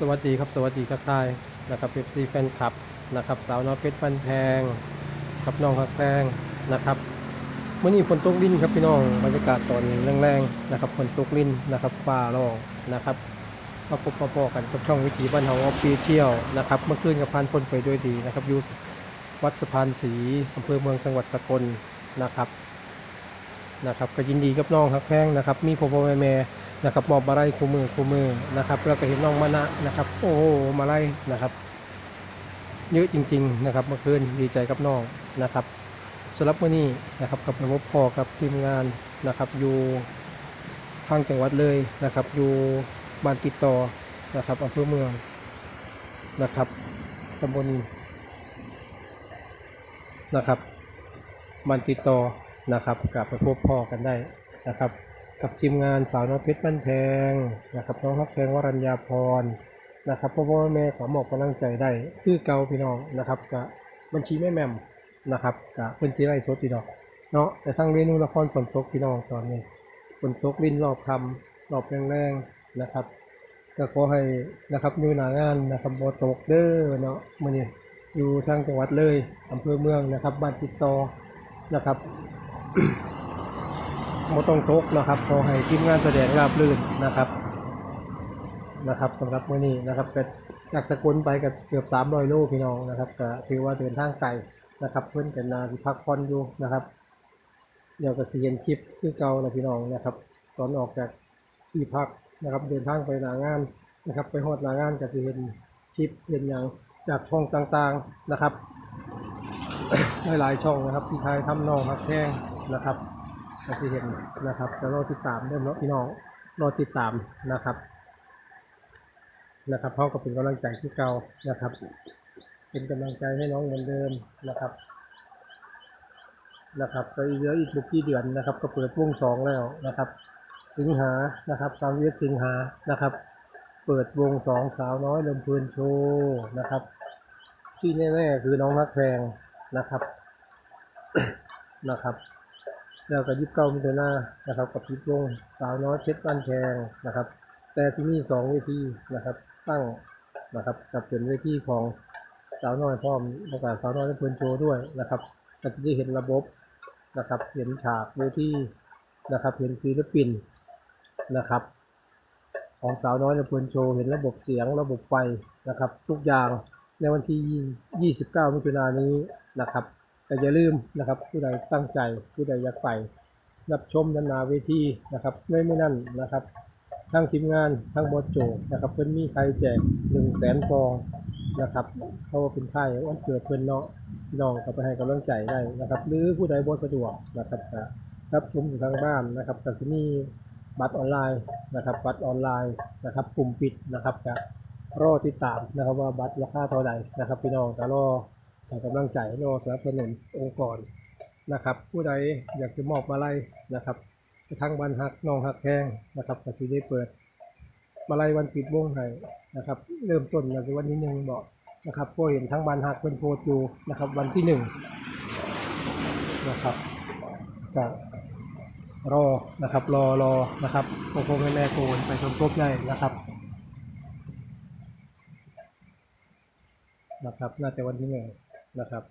สวัสดีครับสวัสดีทักทายนะครับเอฟซีแฟนคลับนะครับสาวน้อยเพชรปันแพงกับน้องฮักแพงนะครับเมื่อนี้ฝนตกลิ้นครับพี่น้องบรรยากาศตอนแรงๆนะครับฝนตกลิ้นนะครับฟ้าร้องนะครับมาพบมาพอกันกับช่องวิถีบ้านเฮาออฟฟิเชียลนะครับเมื่อคืนกับพานพ้นไปด้วยดีนะครับอยู่วัดสะพานศรีอำเภอเมืองจังหวัดสกลนะครับนะครับก็ยินดีกับน้องฮักแพงนะครับ มีพ่อพ่อแม่แม่ นะครับมอบมาไล่คู่มือคู่มือนะครับ แล้วก็เห็นน้องมานะนะครับ โอ้โหมาไล่นะครับ เยอะจริง ๆ นะครับ เมื่อคืนดีใจกับน้องนะครับสำหรับวันนี้นะครับกับระบบพอกับทีมงานนะครับ อยู่ทางจังหวัดเลยนะครับ อยู่บ้านติดต่อนะครับอำเภอเมืองนะครับตำบลนะครับบ้านติดต่อนะครับกลับไปพบพ่อกันได้นะครับ กับทีมงานสาวน้อยเพชรบ้านแพงนะครับน้องรักแพงวรัญญาพรนะครับพ่อพ่อแม่ขอมอบกำลังใจได้ คือเก่าพี่น้องนะครับกับบัญชีแม่แม่มนะครับกับเพิ่อนสีไร่สดพี่น้องเนาะแต่ทั้งเรนูละครฝนตกพี่น้องตอนนี้ฝนตกลินรอบคำรอบแรงๆนะครับ ก็ขอให้นะครับอยู่หนางานนะครับบ่ตกเด้อเนาะมื้อนี้อยู่ทางจังหวัดเลยอำเภอเมืองนะครับบ้านติดต่อนะครับ บ่ต้องตกนะครับขอให้ทีมงานแสดงราบรื่นนะครับนะครับสำหรับมื้อนี้นะครับก็จากสกลไปกับเกือบ300โลพี่น้องนะครับก็ถือว่าเดินทางไกลนะครับ เพิ่อนกันนาที่พักผ่อนอยู่นะครับเดี๋ยวก็สิเห็นคลิปคือเก่าแล้วพี่น้องนะครับ ตอนออกจากที่พักนะครับ เดินทางไปหนางานนะครับ ไปฮอดหนางานก็สิเห็นคลิปเห็นอย่างจากช่องต่างๆนะครับหลายๆช่องนะครับที่ทายทำนองฮักแข้งนะครับ ก็จะเห็นนะครับจะรอติดตามเริ่มแล้วพี่น้องรอติดตามนะครับนะครับเขาก็เป็นกำลังใจที่เก่านะครับ เป็นกำลังใจให้น้องเหมือนเดิมนะครับนะครับก็อีกเหลืออีกบุกี่เดือนนะครับ ก็เปิดวงสองแล้วนะครับ สิงหานะครับสามเวสิงหานะครับ เปิดวงสองสาวน้อยลำเพลินโชว์นะครับ ที่แน่ๆคือน้องนักแพงนะครับนะครับ แล้วก็ยิบเก้ามิถุนานะครับกับยิบวงสาวน้อยเพชรบ้านแพงนะครับ แต่ที่นี่สองเวทีนะครับตั้งนะครับกับเป็นเวทีของสาวน้อยพร้อมประกาศสาวน้อยเพื่อนโชว์ด้วยนะครับก็จะได้เห็นระบบนะครับ เห็นฉากเวทีนะครับ เห็นศิลปินนะครับ ของสาวน้อยเพื่อนโชว์เห็นระบบเสียงระบบไฟนะครับ ทุกอย่างในวันที่ 29 มิถุนายนนี้นะครับ แต่อย่าลืมนะครับผู้ใดตั้งใจผู้ใดอยากไปรับชมด้านาเวทีนะครับในไม่นั่นนะครับทั้งทีมงานทั้งบอสโจนะครับเพิ่อนมีใครแจกหนึ่งแสนฟองนะครับเพราะว่าเป็นค่ายวันเกิดเพิ่อนเนาะน้องก็ไปให้กำลังใจได้นะครับ หรือผู้ใดบ่สะดวกนะครับรับชมอยู่ทางบ้านนะครับก็จะมีบัตรออนไลน์นะครับบัตรออนไลน์นะครับกลุ่มปิดนะครับก็รอติดตามนะครับว่าบัตรราคาเท่าไหร่นะครับพี่น้องก็รอ ให้กำลังใจรอสนับสนุนองค์กรนะครับ ผู้ใดอยากจะมอบมาลัยนะครับกระทั่งวันหักนองหักแพงนะครับก็สิได้เปิด มาลัยวันปิดวงให้นะครับ เริ่มต้นในวันที่หนึ่งบอกนะครับก็เห็นทั้งบันหักเป็นโพสอยู่นะครับ วันที่หนึ่งนะครับก็รอนะครับ รอรอนะครับพ่อพ่อแม่แม่โกนไปชมครบได้นะครับนะครับ น่าจะวันที่หนึ่ง นะครับ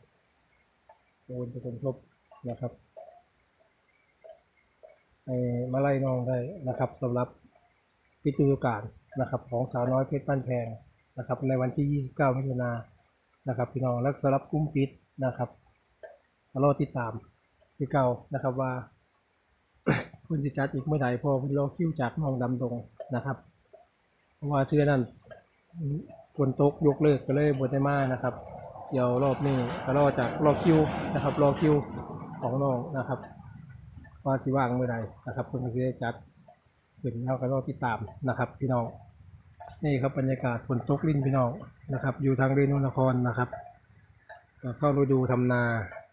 โอนไปสมทบนะครับให้มาไล่น้องได้นะครับสำหรับพิธีการนะครับ ของสาวน้อยเพชรบ้านแพงนะครับ ในวันที่ 29 มิถุนายนนะครับ พี่น้องและสำหรับกุ้มปิดนะครับรอติดตามพี่เก่านะครับว่าคุณจะจัดอีกเมื่อไหร่พอคุณรอคิวจากน้องดำดงนะครับเพราะว่าเชื่อนั้นฝนตกยกเลิกก็เลยบนได้มานะครับ เดี๋ยวรอบนี้ก็รอจากรอคิวนะครับ รอคิวของน้องนะครับว่าสิว่างเมื่อใดนะครับเพิ่นก็สิได้จัดขึ้นเราก็รอติดตามนะครับ พี่น้องนี่ครับบรรยากาศฝนตกลิ้นพี่น้องนะครับ อยู่ทางเรนูนครนะครับก็เข้าฤดูทำนา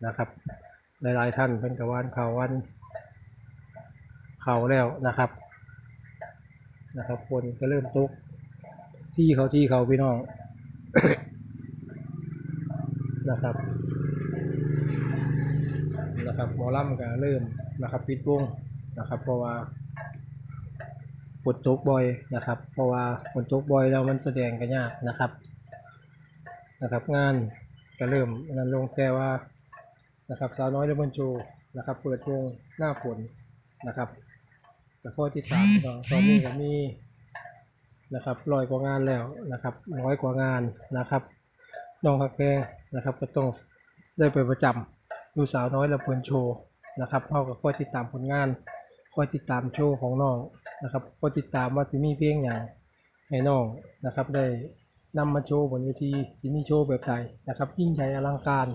นะครับ หลายๆท่านเป็นกระวานเขาวันเขาแล้วนะครับนะครับฝนก็เริ่มตกที่เขาที่เขาพี่น้อง นะครับนะครับหมอลำก็เริ่มนะครับปิดวงนะครับ เพราะว่าฝนตกบ่อยนะครับ เพราะว่าฝนตกบ่อยแล้วมันแสดงกันยากนะครับนะครับ งานก็เริ่มนั้นลงแต่ว่านะครับสาวน้อยและบนโจนะครับ เปิดวงหน้าฝนนะครับแต่ข้อที่สามตอนนี้ก็มีนะครับรอยกว่างานแล้วนะครับร้อยกว่างานนะครับ น้องฮักแพงนะครับก็ต้องได้ไปประจำดูสาวน้อยละเพิ่นโชว์นะครับเข้ากับข้อติดตามผลงานข้อติดตามโชว์ของน้องนะครับข้อติดตามว่าจะมีเพลงอย่างให้น้องนะครับ ได้นำมาโชว์บนเวทีที่มีโชว์แบบใดนะครับ ยิ่งใหญ่อลังการ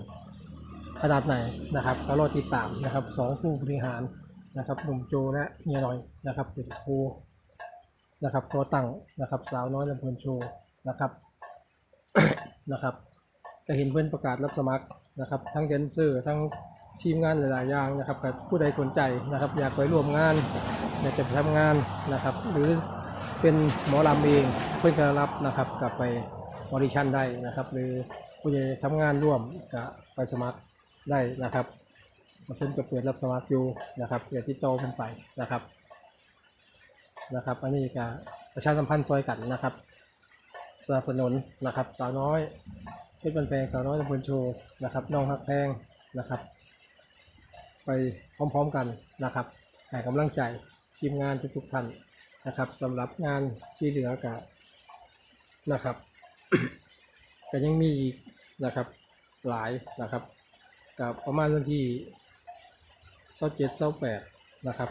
ขนาดไหนนะครับก็รอติดตามนะครับสองผู้บริหารนะครับหนุ่มโจและเฮียหน่อยนะครับเป็นครูนะครับตัวตั้งนะครับสาวน้อยลำเพลินโชว์นะครับนะครับ จะเห็นเพื่อนประกาศรับสมัครนะครับ ทั้งแดนเซอร์ทั้งทีมงานหลาย ๆ อย่างนะครับกับผู้ใดสนใจนะครับ อยากไปร่วมงาน อยากจะไปทำงานนะครับ หรือเป็นหมอลำเองเพื่อนก็รับนะครับกลับไปออดิชั่นได้นะครับ หรือผู้ใดทำงานร่วมก็ไปสมัครได้นะครับเพื่อนก็เปิดรับสมัครอยู่นะครับอย่าติดต่อกันไปนะครับนะครับ อันนี้ก็ประชาสัมพันธ์ซอยกันนะครับสนับสนุนนะครับสาวน้อย เพชรบันแพงสาวน้อยตำบลโชว์นะครับน้องฮักแพงนะครับ ไปพร้อมๆกันนะครับให้กำลังใจทีมงานทุกๆท่านนะครับสำหรับงานที่เหลือกับนะครับก็ยังมีอีกนะครับหลายนะครับกับประมาณวันที่เสาเจ็ดเสาแปดนะครับ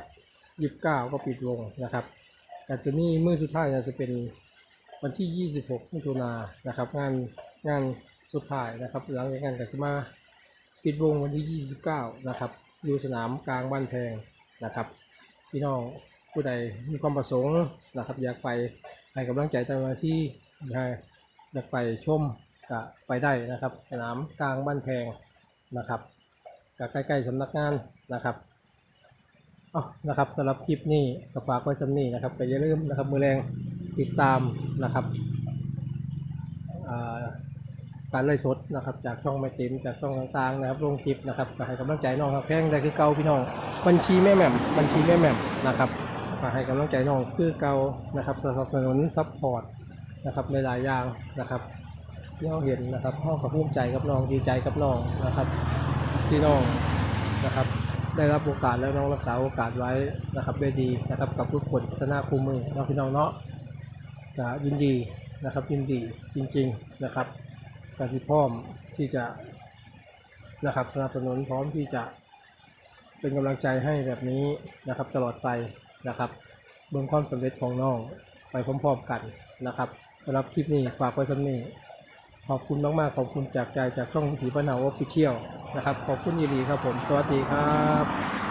ยี่สิบเก้าก็ปิดวงนะครับแต่จะมีมือสุดท้ายจะเป็นวันที่26มิถุนายนนะครับ งานงาน สุดท้ายนะครับ หลังจากนั้นก็จะมาปิดวงวันที่ 29 นะครับ อยู่สนามกลางบ้านแพงนะครับพี่น้องผู้ใดมีความประสงค์นะครับ อยากไปให้กำลังใจเจ้าหน้าที่อยากไปชมก็ไปได้นะครับ สนามกลางบ้านแพงนะครับก็ใกล้ๆสำนักงานนะครับเอนะครับสำหรับคลิปนี้ก็ฝากไว้สำนี้นะครับก็อย่าลืมนะครับมือแรงติดตามนะครับ การไล่สดนะครับจากช่องไม่เต็มจากช่องต่างๆนะครับลงคลิปนะครับก็ให้กำลังใจน้องครับแพงได้คือเก่าพี่น้องบัญชีแม่แหม่มบัญชีแม่แหม่มนะครับก็ให้กำลังใจน้องคือเก่านะครับสนับสนุนซัพพอร์ตนะครับในหลายอย่างนะครับที่เราเห็นนะครับพ่อกับภูมิใจกับน้องดีใจกับน้องนะครับที่น้องนะครับ ได้รับโอกาสแล้วน้องรักษาโอกาสไว้นะครับได้ดีนะครับกับทุกคนพัฒนาคู่มือน้องพี่น้องเนาะก็ยินดีนะครับยินดีจริง ๆนะครับ กที่พร้อมที่จะนะครับสนับสนุนพร้อมที่จะเป็นกำลังใจให้แบบนี้นะครับ ตลอดไปนะครับเบื้องความสำเร็จของน้องไปพร้อมๆกันนะครับสำหรับคลิปนี้ฝากไว้สำนี้ขอบคุณมากๆขอบคุณจากใจจากช่องวิถีป้าเนาออฟฟิเชียลนะครับ ขอบคุณยีรีครับผม สวัสดีครับ